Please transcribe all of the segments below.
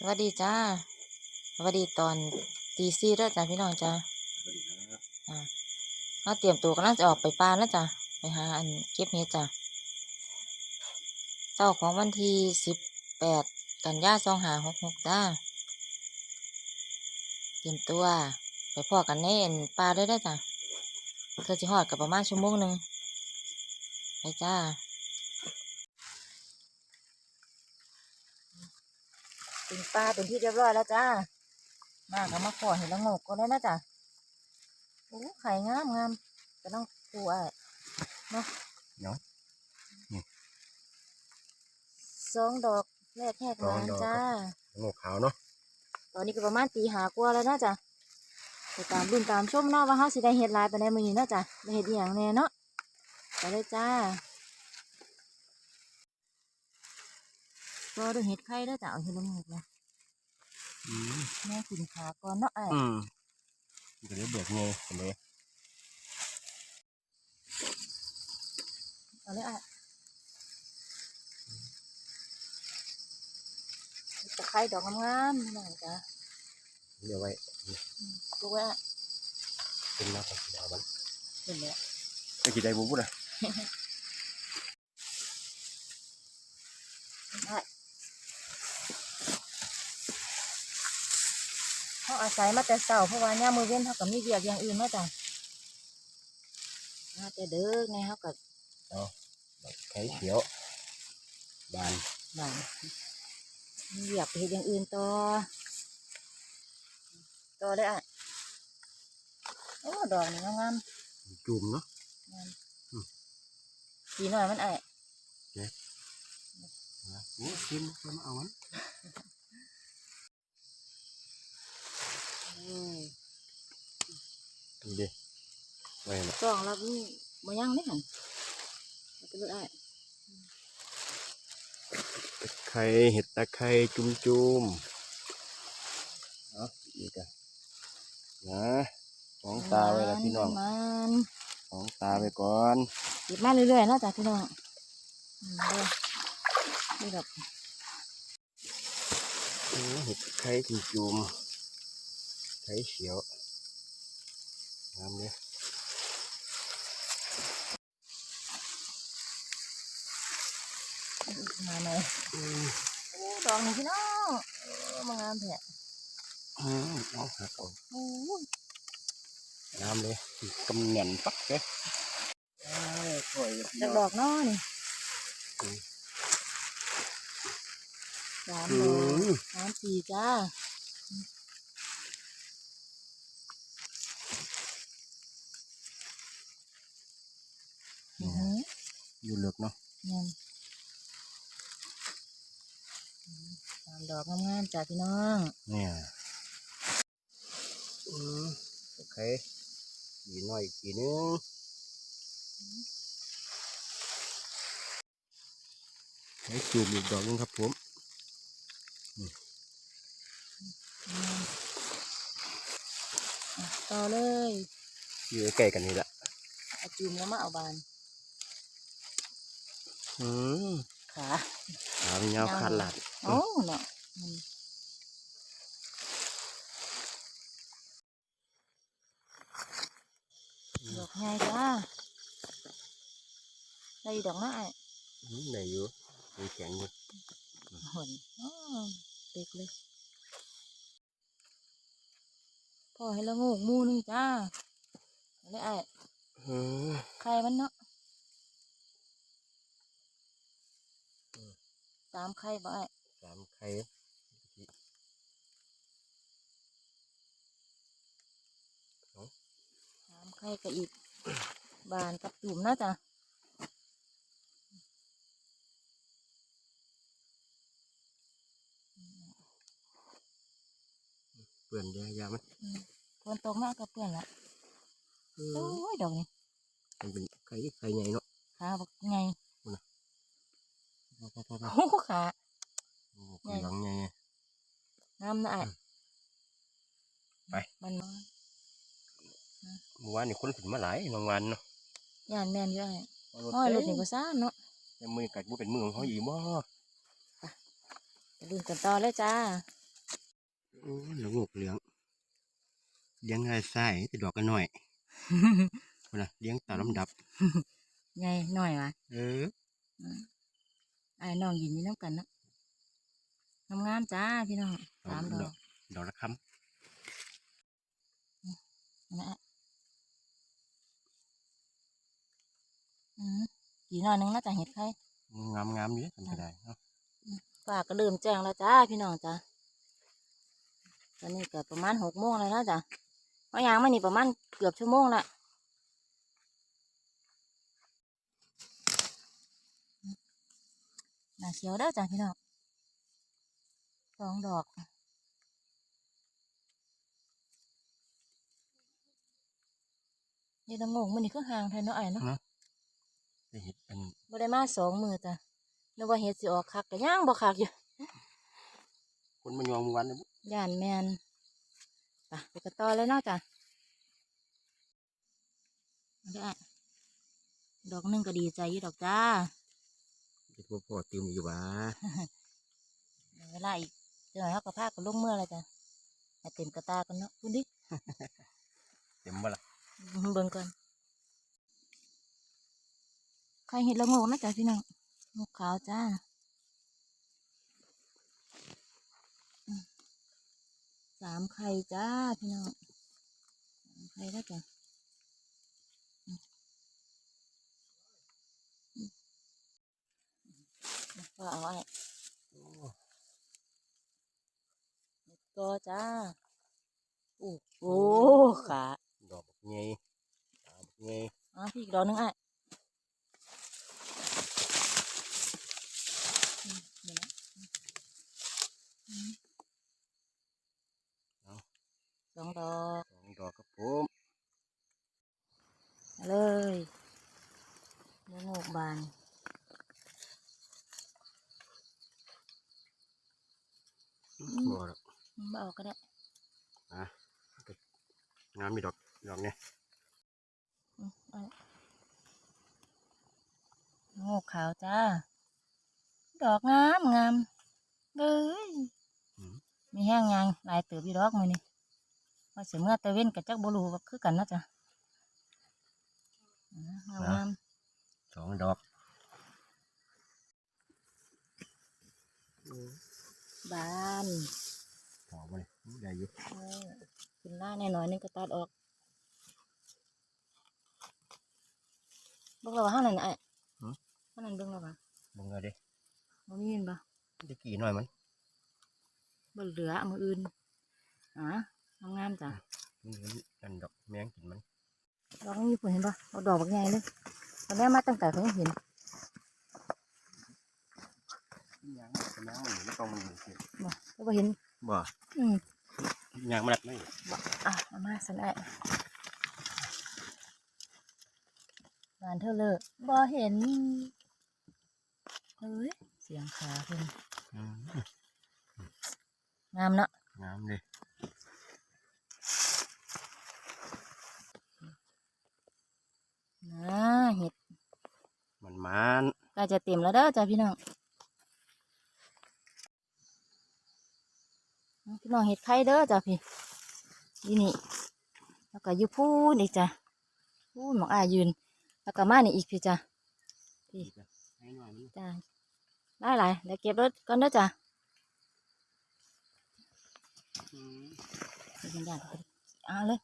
สวัสดีจ้าสวัสดีตอนตีสี่ด้วยจ้าพี่น้องจ้าอ่าเราเตรียมตัวกำลังจะออกไปปลาแล้วจ้ะไปหาอันเก็บเห็ดจ้ะเจ้าของวันที่สิบแปดกันยาสองหาหกหกจ้าเตรียมตัว ไปพ่อกันในอันปลาได้ได้อจ้ะเธอจะหอดกับประมาณชั่วโมงหนึ่งไปจ้า เป็นปลาเป็นที่เรียบร้อยแล้วจ้ามาก็มาขอเห็นแล้วงกก็ได้นะจ้ะโอ้ไข่งามงามจะต้องปูอะเนาะเนาะนี่สองดอกแรกแหกสองงานดอกจ้างอกขาวเนาะตอนนี้ก็ประมาณตีหากว่าแล้วนะจ้ะไปตามรุ่นตามชมเนาะว่าเขาสิได้เห็ดหลายไปในมือนี้เนาะจ้ะได้เห็ดอหย่างแน่เนาะไปเลยจ้า รอดูเห็ดไข่แล้วจ้ะเอาเห็ดละงกนะอืมแม่ขึ้นขาก่อนเนาะไอ้อืมเดี๋ยวเบิกเงยเห็นไหมเอาเลยไอ้ตะไคร้ดอกงามๆนี่หน่อยจ้ะเดี๋ยวไว้ดูไว้อะเป็นมาของดาวมันเห็นแล้วไปกี่ได้บุบุนะ เขาอาศัยมาแต่เสาเพราะว่าย่ามมือเว้นเขาก็มีเวียกอย่างอื่นมาจ้ะมาแต่เด้อไงเขาก็ไข่เขียวบานบานมีเวียกไปเฮ็ดอย่างอื่นต่อต่อได้อะโอ้ดอกนี่งามจุ่มเนาะๆงามสีหน่อยมันไอ้นะโอ้ชิมมาเอามัน อืม ดูดิไว้นะสองแล้วนี่บ่ยังนี่หันเอาไปเลยไอ้ตะไคร้เห็ดตะไคร้จุ่มจุ่มเอาอีกอะนะสองตาไว้แล้วพี่น้องมันสองตาไว้ก่อนหยิบมาเรื่อยๆเนาะจ้ะพี่น้องอืมเด้อนี่แบบโอ้เห็ดตะไคร้จุ่มจุ่ม ไข่เขียวงามเลยมาหน่อยอืมโอ้ดอกนี่พี่น้องเออมางามแท้อืมเอาหักออกโอ้ยน้ำเลยกำเนินปักเลยเอ้ยสวยดอกดอกเนาะนี่สามอืดอกมสามสี่จ้า อือหืออยู่เลือกเนาะเงินสามดอกงามๆจ้าพี่น้อง เนี่ยอืมโอเคอีกหน่อยอีกทีนึงให้จูบอีกดอกนึงครับผมอืมอะต่อเลย อยู่ใกล้ๆกันนี่แหละเอาจุ่มแล้วมาเอาบาน อืมขาขาเป็นยาวขาดหลัดโอ้เนาะอืมดอกใหญ่จ้าได้อีกดอกน้อยอืมได้อยู่มีแข็งอยู่หนอ้อเด็กเลยพอให้ละโงูกหมูหนึงจ้าเอาเลยไอ้อืมไข่มันเนาะามไข่บ่ไอ้สามไข่สามไข่ก็อีก บานกับจุ่มเนาะจ้ะเปื่อนยายามันฝนตกเนาะกับเพื่อนละอืโอ้มยดอกนี้มันเป็นไข่ไข่ใหญ่เนาะขาบักไงพอพอพอพอ โอ้โหขาโอ้กำลังใหญ่งามนะไอ้ไป มันเมื่อวานนี่คนขึ้นมาหลายรางวัลเนาะย่านแม่นอยู่ไอ้เอารถห้อยรถเต็นี่มก็ซ่าเนาะแต่มือกัดบ่เป็นมือของเขาอีกบ่ไปลุ้นกันต่อเลยจ้าโอ้ยละงกเหลืองเลี้ยงง่ายไส้แต่ดอกก็น้อยพุ่นนะเลี้ยงตามลำดับใหญ่หน่อยวะเออ ไอ้น้องยินนี่น้ำกันเนาะงามๆจ้าพี่น้องสามดอกดอกละคนะฮะอืมกี่หน่อยหนึงน่าจะเห็ดไข่ำงามงามๆอยู่เด้อทำก็ได้เนาะป่าก็เริ่มแจ้งแล้วจ้าพี่น้องจ้าตอนนี้ก็ประมาณหกโมงแล้วนะจ้ะเพราะยางมานี่ประมาณเกือบชั่วโมงละ น่าเชียวเด้อจ้ะพี่น้องสองดอกเดี๋ยวละงงมันนี่คือห่างไทยเนาะไอ้เนาะได้เห็ดเป็นบ่ได้มาสองมือจ้ะนึกว่าเฮ็ดสิออกคักก็ย่างบ่คักอยู่คนมายอมวันเลยบุย่านแมนไปไปกันต่อเลยเนาะจ้ะเอาได้อดอกหนึงก็ดีใจอยู่ดอกจ้า เห็ดพ่อๆตื่มอยู่บ้าเวลาอีกเจอหน่อยเขาก็พากันลงเมื่อไรจ้ะเต็มกระตากันเนาะคุณดิเต็มบ่ล่ะเบิ่งก่อนใครเห็นละโงกนะจ๊ะพี่น้องงกขาวจ้าสามไข่จ้าพี่น้องไข่แล้จ้ะอืมอืม ว่าเอาไว้โอ้ก็จ้าโอ้โอ้ขาดอกบักใหญ่ตาบักใหญ่อะพี่อีกดอกหนึงอะอืมเดี๋ยวนะอืมสองดอก สองดอกครับผม เอาเลยเนื้อโงกบาน บ่ดอก มาเอาก็ได้ งามมี ดอกดอกเนี่ยอืมเอาโงกขาวจ้า ดอกงามงามเอ้ยมีแห้งยังหลายเติบอยู่ดอกมือนี่ว่าเสียเมื่อตะเว้นกับจักบรูก็คือกันเนาะจ้ะอ่างามงามสองดอกบานหอมเลยได้อยู่เออขึ้นล่าแน่นอนนึงก็ตัดออก บิ่งแล้วว่าห้านั่นน่ะไอ้ห้านั่นเบิ่งแล้วว่ามึงเอาดิบ่มีเห็นปะได้กี่หน่อยมันบ่เหลือเอามืออื่นอ่างามๆจ้ะมันเหลือกันดอกแมงกินมันดอกนี้ผลเห็นปะเอาดอกบักใหญ่เลยตอนแรกมาตั้งแต่เขายังเห็นยางมันยางมันไม่ต้องมันอยู่สิบ่แล้วบ่เห็นบ่อืมยางมันหนักไหมอะเอามาสันไอ้ บานเท่าเลยบ่เห็นเฮ้ยเสียงขาเพิ่นอืมงามเนาะงามเลยนะเห็ดมันมันใกล้จะเต็มแล้วเด้อจ้าพี่น้องพี่น้องเห็ดไข่เด้อจ้าพี่ยี่นี่แล้วก็อยู่พูนอีกจ้ะพูนหมองอายยืน แล้วก็มานี่อีกพี่จ้ะให้หน่อยมันจ้าได้หลายเดี๋ยวเก็บรถก่อนเด้อจ้ะอืมเดี๋ยวย่างไปเอาเลย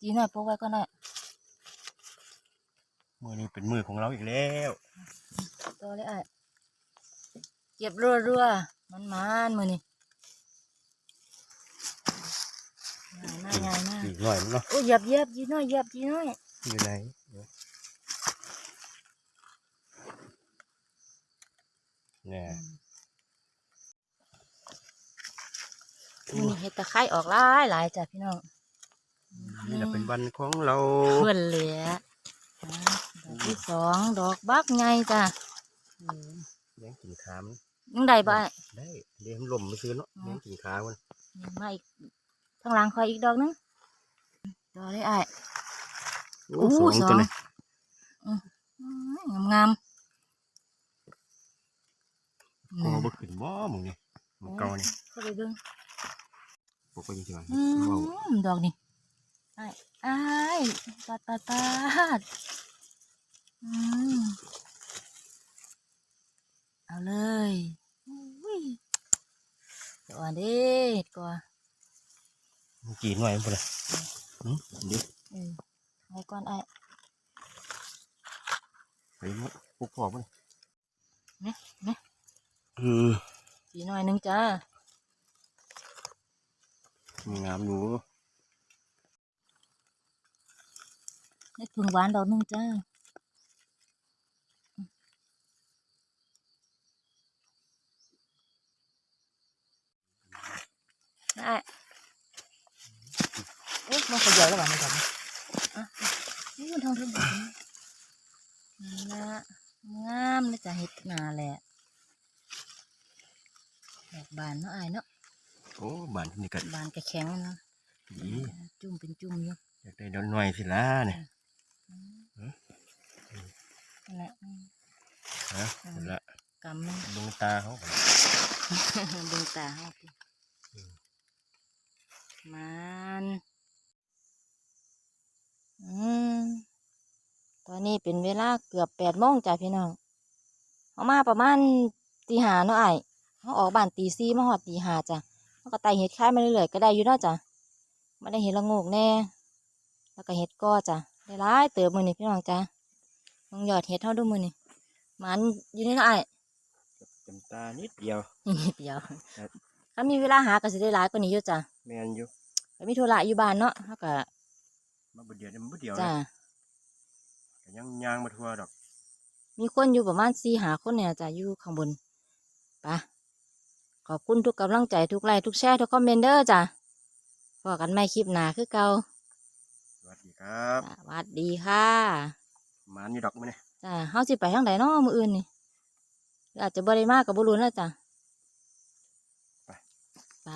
จีหน่อยพกไว้ก็ได้มือนี้เป็นมือของเราอีกแล้วตัวเลยอะเก็บรัวรัวๆมันมันๆมือนี่ ง่ายมากง่ายมากอีกหน่อยมันเนาะโอ้ยเหยียบเหยียบจีน้อยเหยียบจีน้อยอยู่ไหนเดี๋ยวเนี่ยมือนี่เห็ดตะไคร้ออกหลายหลายจ้ะพี่น้องนี่จะเป็นวันของเราเพื่อนเหลืออ่าดอกที่สองดอกบักไงจ้ะเลี้ยงกินขามนยังได้บ่ายได้เลี้ยงลมมาซื้อเนาะเลี้ยงกินขามันมาอีก ข้างหลังคอยอีกดอกนึงดอกได้อ้ายโอ้อู้สองสองตัวเลยงามงามๆคอบ่ขึ้นบ่มึงนี่มันเก่านี่เข้าไปเบิ่งปกไปอยู่ที่บ้านอืเว้ามดอกนี่ไอ้ไอ้ายปาดปาดปาดอืมเอาเลยอุ้ยเดี๋ยวอ่อนเด้เห็ดก่อนมัน กี่หน่วยมันพุ่นล่ะหืมเดี๋ยวเออไว้ก่อนไอ้ไปหมดปลูกพอกมันเนี่ยเนี่ยอืมสีหน่อยหนึงจ้ามีงามหนูเห็ดผึ่งหวานดอกหนึงจ้าได้ เอ๊ะมันขยายแล้วหวานไม่จับอะนี่มันทองทองแบบนี้นั่นละงามเลยจ้ะเห็ดนาแหละดอกบานเนาะอายเนาะโอ้บ้านนี่ก็บานกระแข็งเนาะดีจุ่มเป็นจุ่มอยู่อยากได้ดอกหน่อยสิล่ะเนี่ยนั่นแหละอืมฮะนั่นละกำมันดวงตาเขาก่อนดวงตาให้ติมันอืม ตอนนี้เป็นเวลาเกือบแปดโมงจ้ะพี่น้องเขามาประมาณตีหาเนาะไอ้ายเขาออกบ้านตีสี่มาหอดตีหาจ้ะเขาก็ไต่เห็ดค่ายมาเรื่อยๆก็ได้อยู่เนาะจ้ะไม่ได้เห็ดละโงกแน่ แล้วก็เห็ดก้อจ้ะได้ร้ายเติบมือนี่พี่น้องจ้ะลองหยอดเห็ดเท่าดูมือนี่มันอยู่นี่เนาะไอ้ายจำตานิดเดียวนิดเดียวครับถ้ามีเวลาหาก็สิได้หลายกว่านี้อยู่จ้ะแมนอยู่ก็มีธุระอยู่บ้านเนาะเฮาก็ มาบุเดียวเดี๋ยวมันบุเดียวจ้ะนะก็ยังยางมาทั่วดอกมีคนอยู่ประมาณสี่หาคนเนี่ยจ้ะอยู่ข้างบนไปะขอบคุณทุกกำลังใจทุกไลค์ทุกแชร์ทุกคอมเมนต์เด้อจ้ะพอกันใหม่คลิปหน้าคือเก่าสวัสดีครับจ้ะสวัสดีค่ะหมานอยู่ดอกมันเนี่ยจ้ะเฮาสิไปทางใดเนาะมื้ออื่นนี่หรืออาจจะบ่ได้มาก็บ่รู้นะจ้ะไป ไป